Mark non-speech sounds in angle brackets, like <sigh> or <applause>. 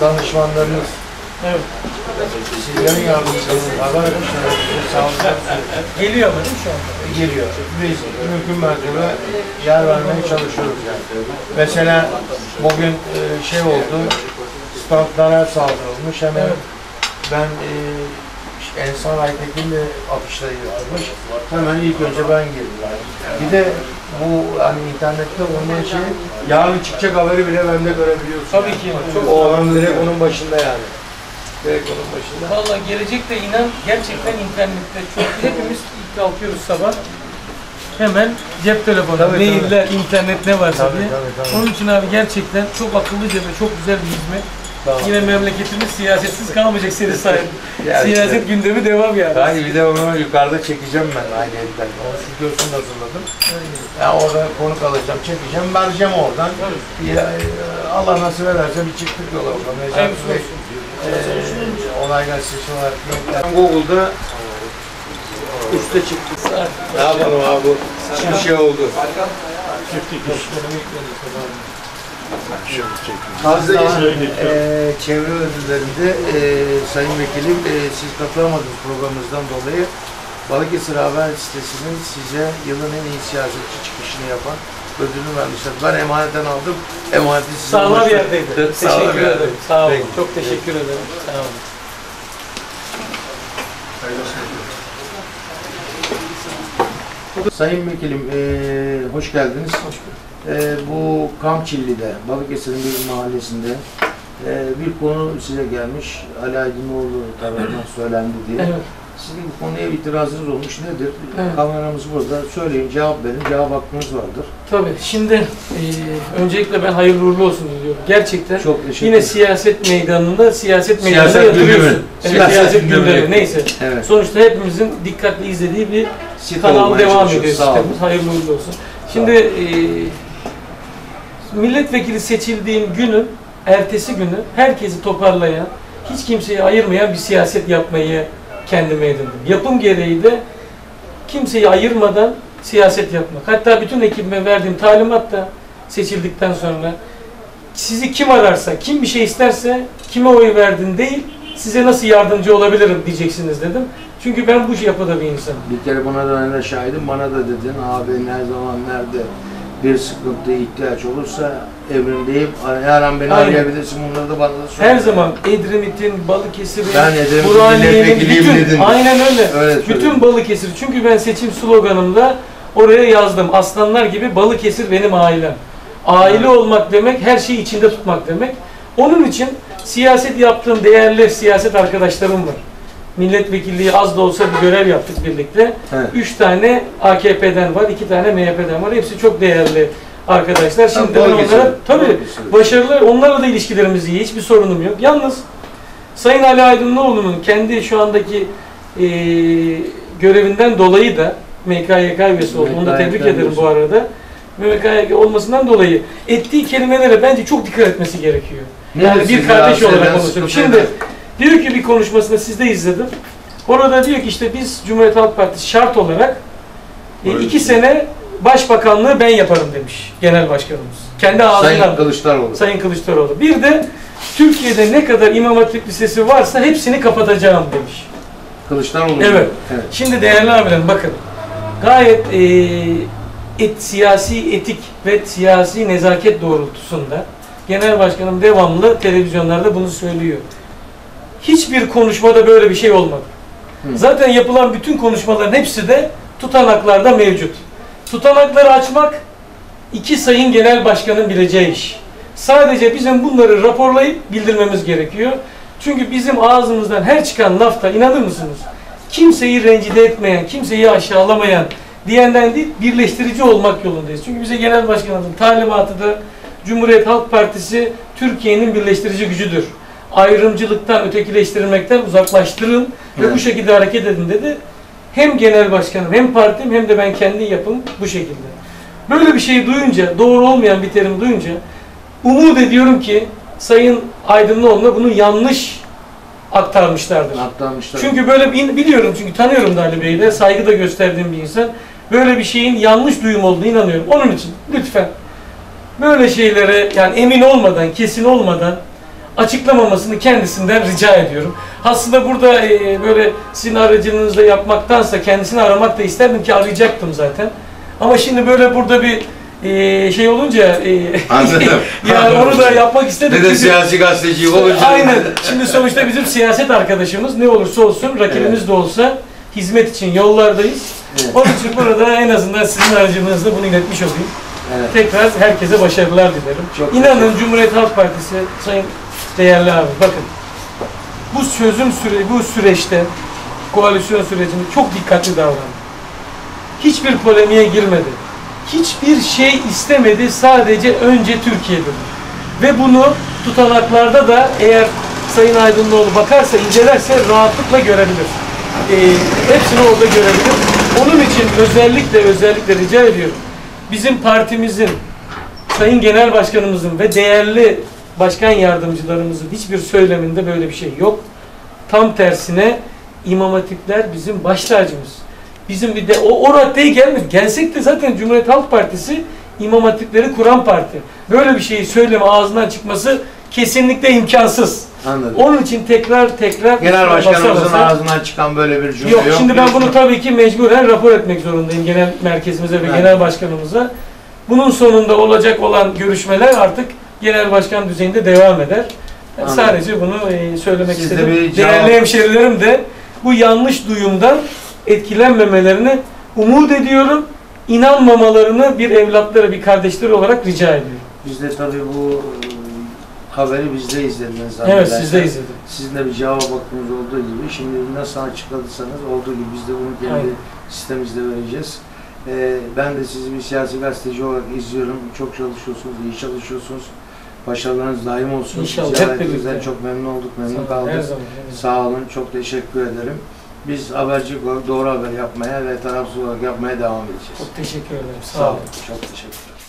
Danışmanlarınız, Evet. sizlerin yardımcılarınız, haber akışları, sağlıklar Geliyor ama değil mi şu anda? geliyor. Biz mümkün mertebe yer vermeye çalışıyoruz yani. Mesela bugün e, şey oldu, standlara saldırılmış. Hemen Evet. ben e, Ensar Aytekin'le afişleri yapılmış. Hemen ilk önce ben girdim. Bir de bu hani internette olmayan şey yarın çıkacak haberi bile bende görebiliyorsun. Tabii ki. Çok O adam direkt onun başında yani. Direkt onun başında. Valla gelecekte inan gerçekten internette çok hepimiz ilk kalkıyoruz sabah hemen cep telefonu, Tabii, mailler, internet ne varsa Tabii, diye. tabii, tabii. Onun için abi gerçekten çok akıllıca ve çok güzel bir hizmet. Tamam. Yine memleketimiz siyasetsiz kalmayacak senin sayende. Ya işte. Siyaset gündemi devam yani. Hani bir de onu yukarıda çekeceğim ben aynı elden. Onun videosunu da hazırladım. Ya orada konuk alacağım, çekeceğim, vereceğim oradan. Ya, e, Allah nasip ederse bir çıktık yola bakalım. Necati Bey, e, olay gazetesi olarak Google'da üste çıktı. Ne yapalım abi? Bir şey oldu. Fazla e, çevre ödüllerinde e, Sayın Vekilim e, siz katılamadınız programımızdan dolayı Balıkesir Haber sitesinin size yılın en iyi siyasetçi çıkışını yapan ödülünü vermişler. Ben emaneten aldım. Emaneti size Sağlam yerdeydi. Teşekkür ederim. Sağ olun. Peki. Çok teşekkür ederim. Sağ olun. Sayın Vekilim, e, hoş geldiniz. Hoş bulduk. E, bu Kamçilli'de, Balıkesir'in bir mahallesinde e, bir konu size gelmiş. Ali Aydınoğlu tarafından söylendi diye. Evet. Sizin bu konuya itirazınız olmuş nedir? Evet. Kameramız burada. Söyleyin, cevap verin. Cevap hakkınız vardır. Tabii. Şimdi e, öncelikle ben hayırlı uğurlu olsun diliyorum. Gerçekten Çok teşekkür Yine siyaset meydanında siyaset meydanında Siyaset gündemi. yatırıyorsun. Evet, Siyaset siyaset, gündemi. gündemi. Neyse. Evet. Sonuçta hepimizin dikkatli izlediği bir Site kanal devam ediyor Sağ olun. Hayırlı uğurlu olsun. Şimdi e, milletvekili seçildiğim günün ertesi günü herkesi toparlayan, hiç kimseyi ayırmayan bir siyaset yapmayı kendime edindim. Yapım gereği de kimseyi ayırmadan siyaset yapmak. Hatta bütün ekibime verdiğim talimat da seçildikten sonra sizi kim ararsa, kim bir şey isterse kime oy verdin değil, size nasıl yardımcı olabilirim diyeceksiniz dedim. Çünkü ben bu yapıda bir insanım. Bir kere buna da öyle şahidim. Bana da dedin abi ne zaman nerede bir sıkıntı ihtiyaç olursa emrindeyim. Her an beni Aynen. arayabilirsin. Bunları da bana da söyle. Her zaman Edremit'in, Balıkesir'in, Ben Edremit'in Burhaniye'nin, milletvekiliyim bütün, dedin. aynen öyle. Öyle söyleyeyim. bütün Balıkesir. Çünkü ben seçim sloganımda oraya yazdım. Aslanlar gibi Balıkesir benim ailem. Aile olmak demek, her şeyi içinde tutmak demek. Onun için siyaset yaptığım değerli siyaset arkadaşlarım var. Milletvekilliği az da olsa bir görev yaptık birlikte. Evet. Üç tane AKP'den var, iki tane MHP'den var. Hepsi çok değerli arkadaşlar. Şimdi ben onlara tabii başarılı, onlarla da ilişkilerimiz iyi. Hiçbir sorunum yok. Yalnız Sayın Ali Aydınlıoğlu'nun kendi şu andaki e, görevinden dolayı da MKYK üyesi oldu. Onu da tebrik ederim bu arada. MKYK olmasından dolayı ettiği kelimelere bence çok dikkat etmesi gerekiyor. Yani bir kardeş olarak konuşuyorum. Şimdi? Diyor ki bir konuşmasında sizde izledim. Orada diyor ki işte biz Cumhuriyet Halk Partisi şart olarak e, iki mi? sene başbakanlığı ben yaparım demiş genel başkanımız. Kendi ağzından. Sayın Kılıçdaroğlu. Sayın Kılıçdaroğlu. Bir de Türkiye'de ne kadar İmam Hatip Lisesi varsa hepsini kapatacağım demiş. Kılıçdaroğlu. Evet. evet. Şimdi değerli abilerim bakın. Gayet eee, et, siyasi etik ve siyasi nezaket doğrultusunda Genel Başkanım devamlı televizyonlarda bunu söylüyor. Hiçbir konuşmada böyle bir şey olmadı. Hı. Zaten yapılan bütün konuşmaların hepsi de tutanaklarda mevcut. Tutanakları açmak iki sayın genel başkanın bileceği iş. Sadece bizim bunları raporlayıp bildirmemiz gerekiyor. Çünkü bizim ağzımızdan her çıkan lafta inanır mısınız? Kimseyi rencide etmeyen, kimseyi aşağılamayan diyenden değil, birleştirici olmak yolundayız. Çünkü bize genel başkanımızın talimatı da Cumhuriyet Halk Partisi Türkiye'nin birleştirici gücüdür. Ayrımcılıktan, ötekileştirmekten uzaklaştırın ve Evet. bu şekilde hareket edin dedi. Hem genel başkanım, hem partim hem de ben kendi yapım bu şekilde. Böyle bir şey duyunca, doğru olmayan bir terim duyunca umut ediyorum ki Sayın Aydınlıoğlu'na bunu yanlış aktarmışlardır. Aktarmışlar. Çünkü böyle bir, biliyorum çünkü tanıyorum da Ali Bey'i de saygı da gösterdiğim bir insan. Böyle bir şeyin yanlış duyum olduğunu inanıyorum. Onun için lütfen böyle şeylere yani emin olmadan, kesin olmadan açıklamamasını kendisinden rica ediyorum. Aslında burada e, böyle sizin aracınızla yapmaktansa kendisini aramak da isterdim ki arayacaktım zaten. Ama şimdi böyle burada bir e, şey olunca e, Anladım. <laughs> yani onu da yapmak istedim. Ne de siyasi gazeteci olunca. Aynen. Şimdi sonuçta bizim siyaset arkadaşımız ne olursa olsun rakibimiz de olsa hizmet için yollardayız. Evet. Onun için burada en azından sizin aracılığınızla bunu iletmiş olayım. Evet. Tekrar herkese başarılar dilerim. Çok İnanın Cumhuriyet Halk Partisi sayın değerli abi bakın bu çözüm süre bu süreçte koalisyon sürecinde çok dikkatli davrandı. Hiçbir polemiğe girmedi. Hiçbir şey istemedi. Sadece önce Türkiye dedi. Ve bunu tutanaklarda da eğer Sayın Aydınlıoğlu bakarsa, incelerse rahatlıkla görebilir. Ee, hepsini orada görebilir. Onun için özellikle özellikle rica ediyorum. Bizim partimizin, Sayın Genel Başkanımızın ve değerli başkan yardımcılarımızın hiçbir söyleminde böyle bir şey yok. Tam tersine İmam Hatipler bizim baş tacımız. Bizim bir de o, o raddeye gelmez. Gelsek de zaten Cumhuriyet Halk Partisi İmam Hatipleri kuran parti. Böyle bir şeyi söyleme ağzından çıkması kesinlikle imkansız. Anladım. Onun için tekrar tekrar Genel basa başkanımızın basa- ağzından çıkan böyle bir cümle Yok, yok. şimdi ben bunu tabii ki mecburen rapor etmek zorundayım genel merkezimize ve Evet. genel başkanımıza. Bunun sonunda olacak olan görüşmeler artık genel başkan düzeyinde devam eder. Anladım. sadece bunu e, söylemek Siz de istedim. cevap- Değerli hemşerilerim de bu yanlış duyumdan etkilenmemelerini umut ediyorum. İnanmamalarını bir evlatları, bir kardeşleri olarak rica ediyorum. Biz de tabii bu e, haberi biz de izlediniz. Evet, siz de izledim. Sizin de bir cevap hakkınız olduğu gibi şimdi nasıl açıkladıysanız olduğu gibi biz de bunu kendi Aynen. sistemimizde vereceğiz. Ee, ben de sizi bir siyasi gazeteci olarak izliyorum. Çok çalışıyorsunuz, iyi çalışıyorsunuz. Başarılarınız daim olsun. İnşallah, hep Ziyaretinizden birlikte. çok memnun olduk, memnun Her zaman. kaldık. her zaman. Sağ olun, çok teşekkür ederim. Biz habercilik olarak doğru haber yapmaya ve tarafsız olarak yapmaya devam edeceğiz. Çok teşekkür ederim. Sağ, Sağ olun. olun, çok teşekkürler.